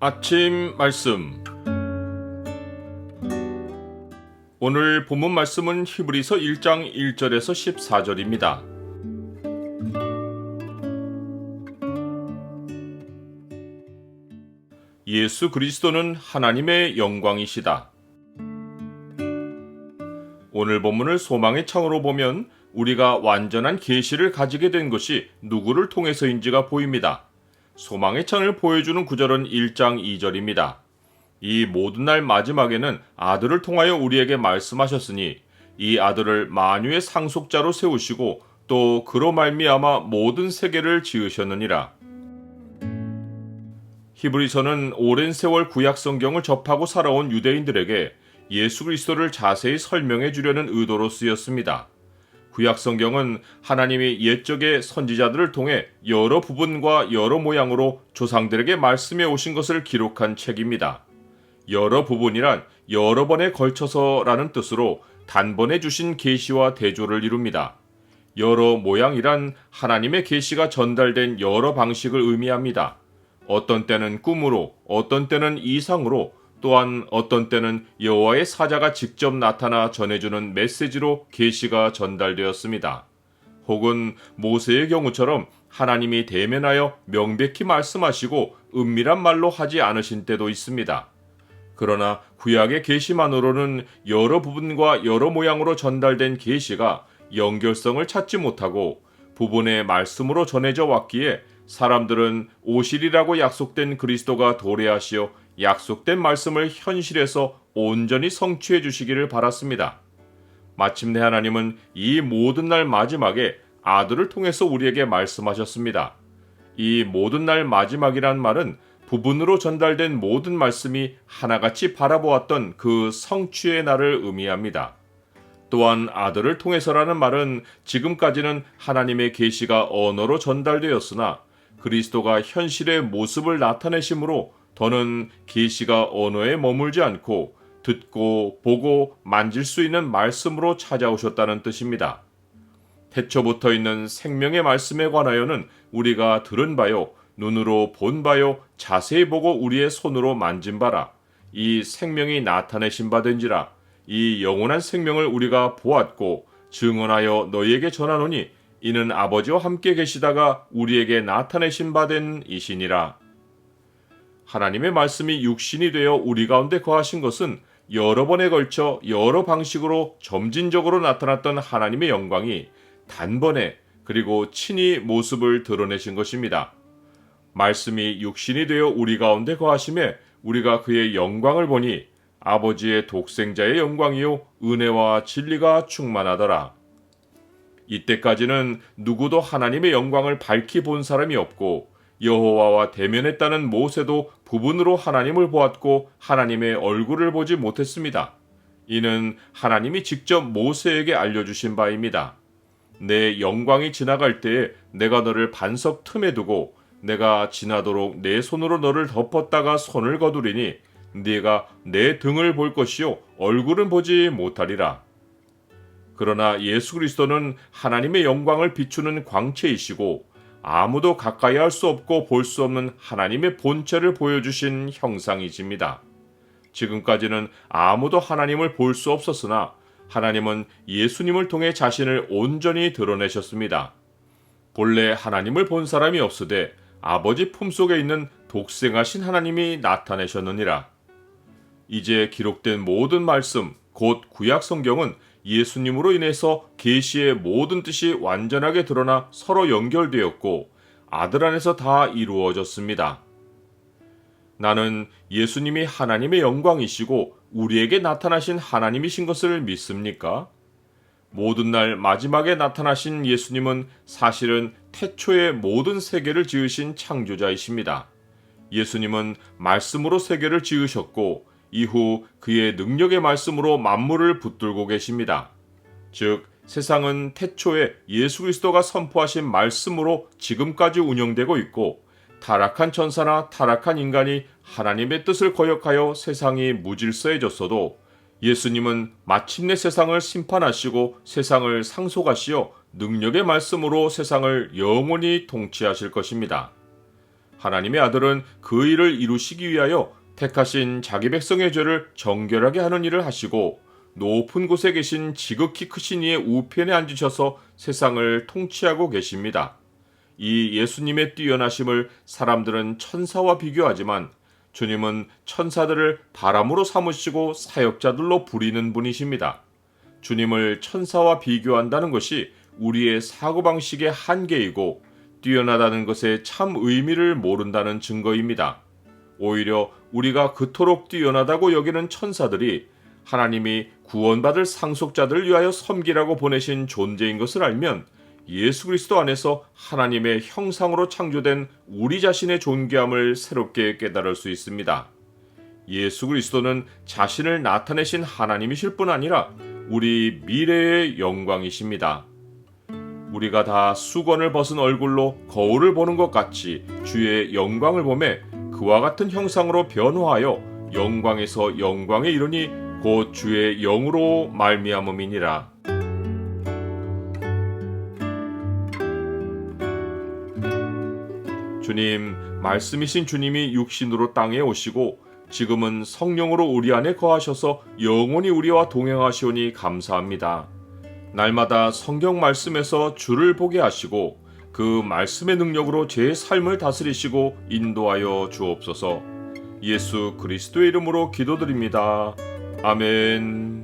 아침 말씀 오늘 본문 말씀은 히브리서 1장 1절에서 14절입니다. 예수 그리스도는 하나님의 영광이시다. 오늘 본문을 소망의 창으로 보면 우리가 완전한 계시를 가지게 된 것이 누구를 통해서인지가 보입니다. 소망의 창을 보여주는 구절은 1장 2절입니다. 이 모든 날 마지막에는 아들을 통하여 우리에게 말씀하셨으니 이 아들을 만유의 상속자로 세우시고 또 그로 말미암아 모든 세계를 지으셨느니라. 히브리서는 오랜 세월 구약 성경을 접하고 살아온 유대인들에게 예수 그리스도를 자세히 설명해 주려는 의도로 쓰였습니다. 구약 성경은 하나님이 옛적의 선지자들을 통해 여러 부분과 여러 모양으로 조상들에게 말씀해 오신 것을 기록한 책입니다. 여러 부분이란 여러 번에 걸쳐서라는 뜻으로 단번에 주신 계시와 대조를 이룹니다. 여러 모양이란 하나님의 계시가 전달된 여러 방식을 의미합니다. 어떤 때는 꿈으로, 어떤 때는 이상으로, 또한 어떤 때는 여호와의 사자가 직접 나타나 전해주는 메시지로 계시가 전달되었습니다. 혹은 모세의 경우처럼 하나님이 대면하여 명백히 말씀하시고 은밀한 말로 하지 않으신 때도 있습니다. 그러나 구약의 계시만으로는 여러 부분과 여러 모양으로 전달된 계시가 연결성을 찾지 못하고 부분의 말씀으로 전해져 왔기에 사람들은 오실이라고 약속된 그리스도가 도래하시어 약속된 말씀을 현실에서 온전히 성취해 주시기를 바랐습니다. 마침내 하나님은 이 모든 날 마지막에 아들을 통해서 우리에게 말씀하셨습니다. 이 모든 날 마지막이란 말은 부분으로 전달된 모든 말씀이 하나같이 바라보았던 그 성취의 날을 의미합니다. 또한 아들을 통해서라는 말은 지금까지는 하나님의 계시가 언어로 전달되었으나 그리스도가 현실의 모습을 나타내심으로 더는 계시가 언어에 머물지 않고 듣고 보고 만질 수 있는 말씀으로 찾아오셨다는 뜻입니다. 태초부터 있는 생명의 말씀에 관하여는 우리가 들은 바요, 눈으로 본 바요, 자세히 보고 우리의 손으로 만진 바라. 이 생명이 나타내신 바된지라. 이 영원한 생명을 우리가 보았고 증언하여 너희에게 전하노니 이는 아버지와 함께 계시다가 우리에게 나타내신 바 된 이시니라. 하나님의 말씀이 육신이 되어 우리 가운데 거하신 것은 여러 번에 걸쳐 여러 방식으로 점진적으로 나타났던 하나님의 영광이 단번에 그리고 친히 모습을 드러내신 것입니다. 말씀이 육신이 되어 우리 가운데 거하심에 우리가 그의 영광을 보니 아버지의 독생자의 영광이요 은혜와 진리가 충만하더라. 이때까지는 누구도 하나님의 영광을 밝히 본 사람이 없고 여호와와 대면했다는 모세도 부분으로 하나님을 보았고 하나님의 얼굴을 보지 못했습니다. 이는 하나님이 직접 모세에게 알려주신 바입니다. 내 영광이 지나갈 때에 내가 너를 반석 틈에 두고 내가 지나도록 내 손으로 너를 덮었다가 손을 거두리니 네가 내 등을 볼 것이요 얼굴은 보지 못하리라. 그러나 예수 그리스도는 하나님의 영광을 비추는 광채이시고 아무도 가까이 할 수 없고 볼 수 없는 하나님의 본체를 보여주신 형상이십니다. 지금까지는 아무도 하나님을 볼 수 없었으나 하나님은 예수님을 통해 자신을 온전히 드러내셨습니다. 본래 하나님을 본 사람이 없으되 아버지 품속에 있는 독생하신 하나님이 나타내셨느니라. 이제 기록된 모든 말씀, 곧 구약 성경은 예수님으로 인해서 계시의 모든 뜻이 완전하게 드러나 서로 연결되었고 아들 안에서 다 이루어졌습니다. 나는 예수님이 하나님의 영광이시고 우리에게 나타나신 하나님이신 것을 믿습니까? 모든 날 마지막에 나타나신 예수님은 사실은 태초에 모든 세계를 지으신 창조자이십니다. 예수님은 말씀으로 세계를 지으셨고 이후 그의 능력의 말씀으로 만물을 붙들고 계십니다. 즉, 세상은 태초에 예수 그리스도가 선포하신 말씀으로 지금까지 운영되고 있고 타락한 천사나 타락한 인간이 하나님의 뜻을 거역하여 세상이 무질서해졌어도 예수님은 마침내 세상을 심판하시고 세상을 상속하시어 능력의 말씀으로 세상을 영원히 통치하실 것입니다. 하나님의 아들은 그 일을 이루시기 위하여 택하신 자기 백성의 죄를 정결하게 하는 일을 하시고 높은 곳에 계신 지극히 크신 이의 우편에 앉으셔서 세상을 통치하고 계십니다. 이 예수님의 뛰어나심을 사람들은 천사와 비교하지만 주님은 천사들을 바람으로 삼으시고 사역자들로 부리는 분이십니다. 주님을 천사와 비교한다는 것이 우리의 사고방식의 한계이고 뛰어나다는 것의 참 의미를 모른다는 증거입니다. 오히려 우리가 그토록 뛰어나다고 여기는 천사들이 하나님이 구원받을 상속자들을 위하여 섬기라고 보내신 존재인 것을 알면 예수 그리스도 안에서 하나님의 형상으로 창조된 우리 자신의 존귀함을 새롭게 깨달을 수 있습니다. 예수 그리스도는 자신을 나타내신 하나님이실 뿐 아니라 우리 미래의 영광이십니다. 우리가 다 수건을 벗은 얼굴로 거울을 보는 것 같이 주의 영광을 보매 그와 같은 형상으로 변화하여 영광에서 영광에 이르니 곧 주의 영으로 말미암음이니라. 주님, 말씀이신 주님이 육신으로 땅에 오시고 지금은 성령으로 우리 안에 거하셔서 영원히 우리와 동행하시오니 감사합니다. 날마다 성경 말씀에서 주를 보게 하시고 그 말씀의 능력으로 제 삶을 다스리시고 인도하여 주옵소서. 예수 그리스도의 이름으로 기도드립니다. 아멘.